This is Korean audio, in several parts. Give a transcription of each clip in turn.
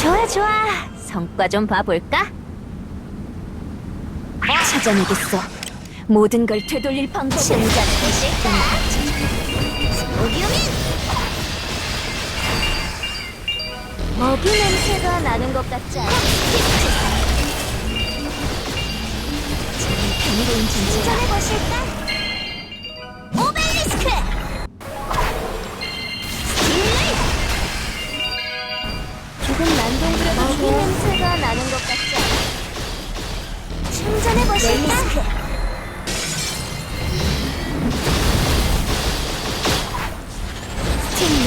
좋아 좋아 성과 좀 봐볼까? 찾아내겠어 모든 걸 되돌릴 방법 진짜 보실까? 오디오민 먹이 냄새가 나는 것 같지 않아? 평소인 존재야 시전해 보실까? 조금 난동그래도 먹이 냄새가 나는 것 같지 않아? 충전해 보실까? 스팀네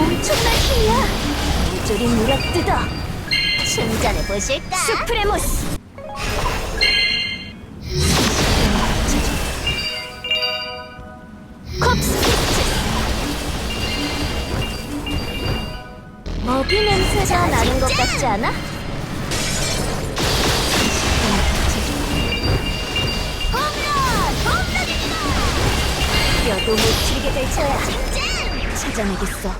엄청난 힘이야 모조리 물어뜯어 충전해 보실까? 수프레모스 먹이 냄새가 나는 것 같지 않아? 뼈도 못 치게 될 거야! 찾아내겠어.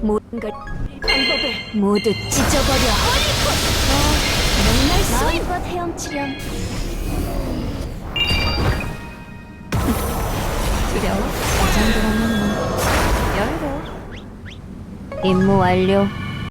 모든 걸 방법을 모두 찢어버려. 맨날 쏘임! 마음껏 헤엄치렴. 두려워? 이 정도라면 뭐 열고 임무 완료